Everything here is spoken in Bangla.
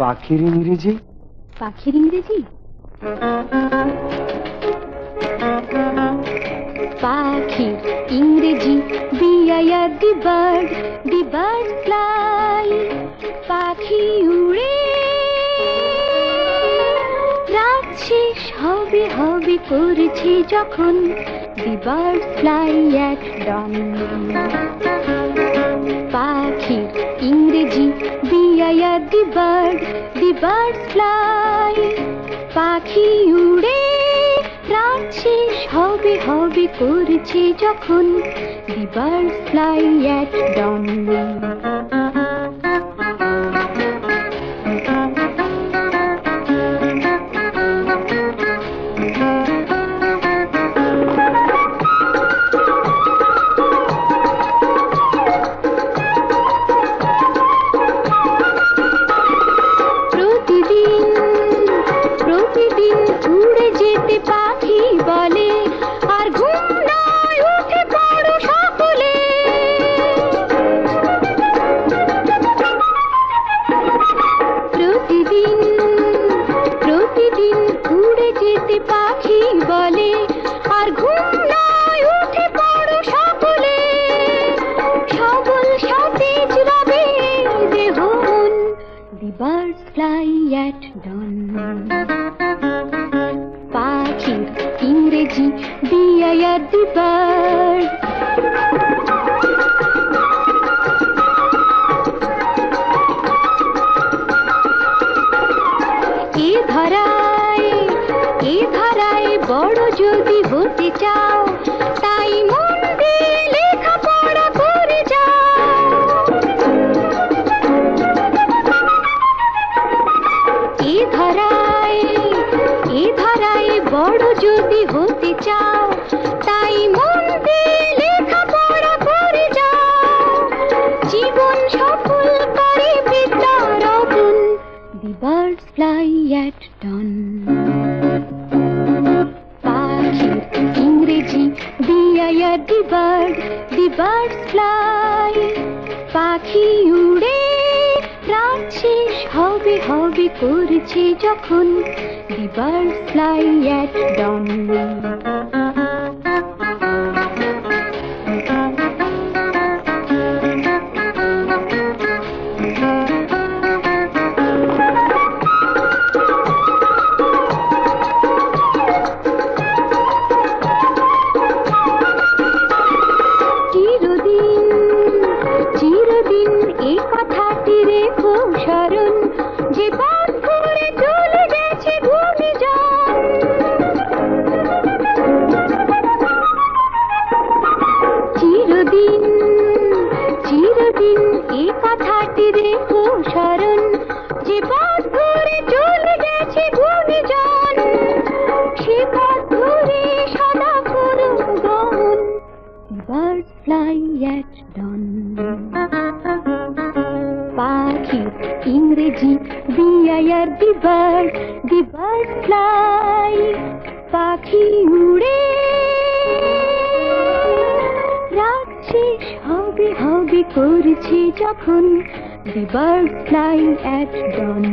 পাখির ইংরেজি? পাখির ইংরেজি? পাখির ইংরেজি BIR the bird the bird fly পাখি উড়ে। শেষ হবে হবে করেছে যখন the bird fly dawn. BIR the bird the bird fly পাখি উড়ে শেষ হবে হবে করছে যখন the bird fly at birds fly at dawn পাখির ইংরেজি বিআইআর দি বার্ড এ ধরায় এ ধরায় বড় যদি হতে চাও চাও, তাই মন দিয়ে লেখাপড়া করে যাও। জীবন সফল করে বিদ্যারোপণ the birds fly at dawn পাখির ইংরেজি BIR the bird the birds fly পাখি উড়ে হবে হবে করছে যখন the birds fly at dawn রেখো স্মরণ পাখি, ইংরেজি BIR the bird the bird fly পাখি উড়ে। রাখছে, হবে হবে করছে যখন the bird fly at dawn